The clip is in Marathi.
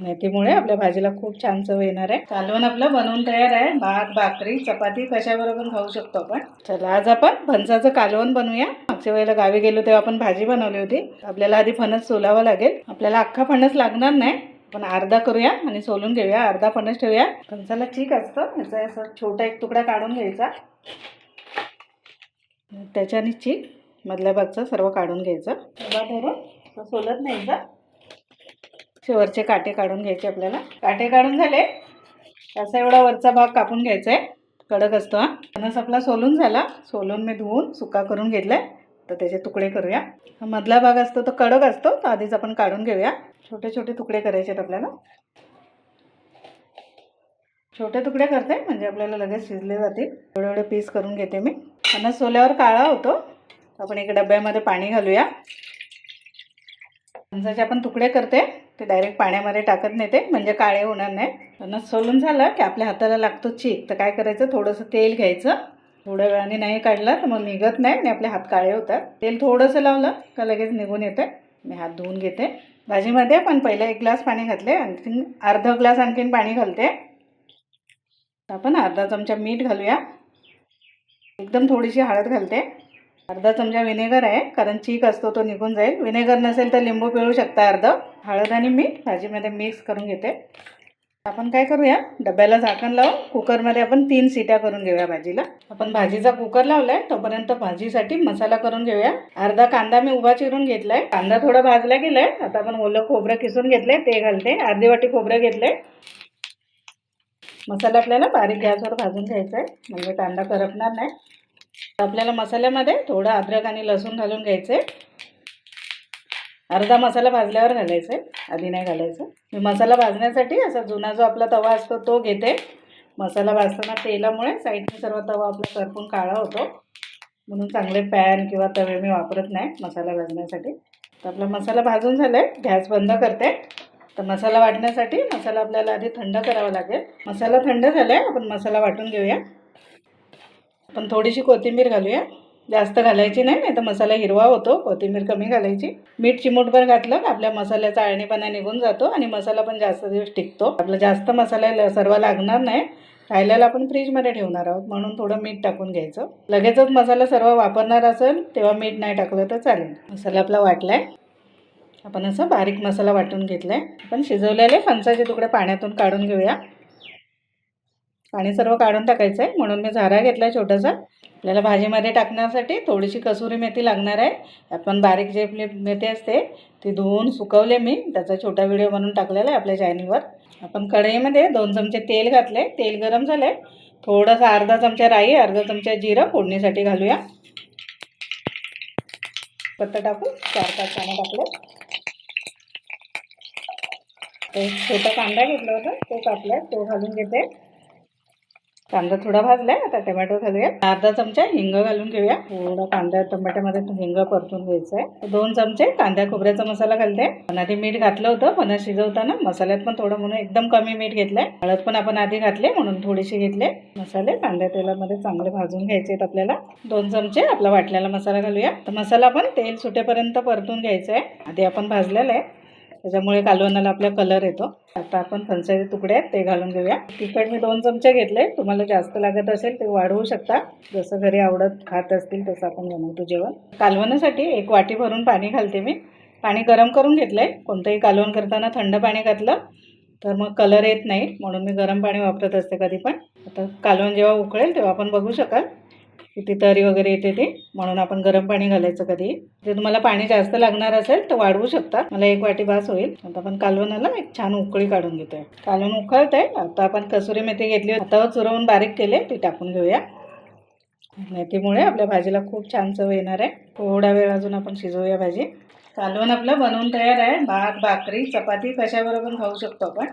मेथीमुळे आपल्या भाजीला खूप छान चव येणार आहे. कालवण आपलं बनवून तयार आहे. भात भाकरी चपाती कशाबरोबर खाऊ शकतो आपण. चला आज आपण फणसाचं कालवण बनवूया. मागच्या वेळेला गावी गेलो तेव्हा आपण भाजी बनवली होती. आपल्याला आधी फणस सोलावं लागेल. आपल्याला अख्खा फणस लागणार नाही. पण अर्धा करूया आणि सोलून घेऊया. अर्धा फणस ठेवूया. फणसाला चीक असतं. याचा असं छोटा एक तुकडा काढून घ्यायचा. त्याच्याने चीक मधल्या भागचं सर्व काढून घ्यायचं. सोलत नाही का? शेवरचे काटे काढून घ्यायचे आपल्याला. काटे काढून झाले. असा एवढा वरचा भाग कापून घ्यायचा आहे कडक असतो हा. फणस आपला सोलून झाला. सोलून मी धुवून सुका करून घेतलाय. तर त्याचे तुकडे करूया. मधला भाग असतो तो कडक असतो. तर आधीच आपण काढून घेऊया. छोटे छोटे तुकडे करायचे आहेत आपल्याला. छोटे तुकडे करते म्हणजे आपल्याला लगेच शिजले जातील. एवढे एवढे पीस करून घेते मी. फणस सोल्यावर काळा होतो. आपण एका डब्यामध्ये पाणी घालूया. फणसाचे आपण तुकडे करते. ते डायरेक्ट पाण्यामध्ये टाकत नेते म्हणजे काळे होणार नाही. त्यांना सोलून झालं की आपल्या हाताला लागतो चीक. तर काय करायचं? थोडंसं तेल घ्यायचं. थोड्या वेळाने नाही काढलं तर मग निघत नाही आणि आपले हात काळे होतात. तेल थोडंसं लावलं का लगेच निघून येते मी हात धुवून घेते. भाजीमध्ये पण पहिलं एक ग्लास पाणी घातले आणखीन अर्धा ग्लास आणखीन पाणी घालते. आपण अर्धा चमचा मीठ घालूया. एकदम थोडीशी हळद घालते. अर्धा चमचा विनेगर आहे कारण चीक असतो तो निघून जाईल. विनेगर नसेल तर लिंबू पिळू शकता अर्धं. हळद आणि मीठ भाजीमध्ये मिक्स करून घेते. आपण काय करूया? डब्याला झाकण लावून कुकरमध्ये आपण तीन सिट्या करून घेऊया भाजीला. आपण भाजीचा कुकर लावलाय तोपर्यंत भाजीसाठी मसाला करून घेऊया. अर्धा कांदा मी उभा चिरून घेतलाय. कांदा थोडा भाजला गेलाय. आता आपण ओलं खोबरं किसून घेतलंय ते घालते. अर्धी वाटी खोबरं घेतलंय. मसाला आपल्याला बारीक गॅसवर भाजून घ्यायचा आहे म्हणजे कांदा करपणार नाही. आपल्याला मसाल्यामध्ये थोडं अद्रक आणि लसूण घालून घ्यायचं. आहे अर्धा मसाला भाजल्यावर घालायचा. आहे आधी नाही घालायचं. मी मसाला भाजण्यासाठी असा जुना जो आपला तवा असतो तो घेते. मसाला भाजताना तेलामुळे साईडने सर्व तवा आपला करपून काळा होतो. म्हणून चांगले पॅन किंवा तवे मी वापरत नाही मसाला भाजण्यासाठी. तर आपला मसाला भाजून झाला आहे गॅस बंद करते. तर मसाला वाटण्यासाठी मसाला आपल्याला आधी थंड करावा लागेल. मसाला थंड झाला आहे आपण मसाला वाटून घेऊया. आपण थोडीशी कोथिंबीर घालूया. जास्त घालायची नाही नाही तर मसाला हिरवा होतो कोथिंबीर कमी घालायची. मीठ चिमूटभर घातलं आपल्या मसाल्याचा अळणीपणा निघून जातो आणि मसाला पण जास्त दिवस टिकतो. आपला जास्त मसाला ल- सर्व लागणार नाही. खायला आपण फ्रीजमध्ये ठेवणार आहोत म्हणून थोडं मीठ टाकून घ्यायचं. लगेचच मसाला सर्व वापरणार असेल तेव्हा मीठ नाही टाकलं तर चालेल. मसाला आपला वाटलाय. आपण असं बारीक मसाला वाटून घेतलाय. आपण शिजवलेले फणसाचे तुकडे पाण्यातून काढून घेऊया. पाणी सर्व काढून टाकायचं आहे म्हणून मी झारा घेतला आहे छोटासा. आपल्याला भाजीमध्ये टाकण्यासाठी थोडीशी कसुरी मेथी लागणार आहे. आपण बारीक जे आपली मेथी असते ती धुवून सुकवले मी. त्याचा छोटा व्हिडिओ बनवून टाकलेला आहे आपल्या चॅनलवर. आपण कढईमध्ये दोन चमचे तेल घातले तेल गरम झालं आहे थोडंसं अर्धा चमचा राई अर्धा चमचा जिरं फोडणीसाठी घालूया. पत्ता टाकून चार पाच पानं टाकले. एक छोटा कांदा घेतला होता. तो कापला तो घालून घेते. कांदा थोडा भाजलाय आता टोमॅटो घालूया अर्धा चमचा हिंग घालून घेऊया. थोडा कांदा टमाट्यामध्ये हिंग परतून घ्यायचं आहे दोन चमचे कांद्या खोबऱ्याचा मसाला घालते. पण आधी मीठ घातलं होतं पण शिजवताना मसाल्यात पण थोडं म्हणून एकदम कमी मीठ घेतलंय. हळद पण आपण आधी घातले म्हणून थोडीशी घेतले. मसाले कांद्या तेलामध्ये चांगले भाजून घ्यायचे आहेत आपल्याला. दोन चमचे आपला वाटलेला मसाला घालूया. तर मसाला पण तेल सुटेपर्यंत परतून घ्यायचा आहे आधी आपण भाजलेला आहे. त्याच्यामुळे कालवणाला आपला कलर येतो. आता आपण फणसाचे तुकडे आहेत ते घालून घेऊया. तिखट मी दोन चमचे घेतले. तुम्हाला जास्त लागत असेल ते वाढवू शकता. जसं घरी आवडत खात असतील तसं आपण बनवतो जेवण. कालवणासाठी एक वाटी भरून पाणी घालते मी. पाणी गरम करून घेतलं आहे कोणतंही कालवण करताना थंड पाणी घातलं तर मग कलर येत नाही. म्हणून मी गरम पाणी वापरत असते कधी पण आता कालवण जेव्हा उकळेल तेव्हा आपण बघू शकाल. किती तरी वगैरे येते ते. म्हणून आपण गरम पाणी घालायचं कधी. जर तुम्हाला पाणी जास्त लागणार असेल तर वाढवू शकता. मला एक वाटी भास होईल. आता आपण कालवणाला एक छान उकळी काढून घेतोय. कालवण उकळत आहे आता आपण कसुरी मेथी घेतली. आता चुरवून बारीक केले. ती टाकून घेऊया. मेथीमुळे आपल्या भाजीला खूप छान चव येणार आहे. थोडा वेळ अजून आपण शिजवूया भाजी. कालवण आपलं बनवून तयार आहे. भात भाकरी चपाती कशाबरोबर खाऊ शकतो आपण.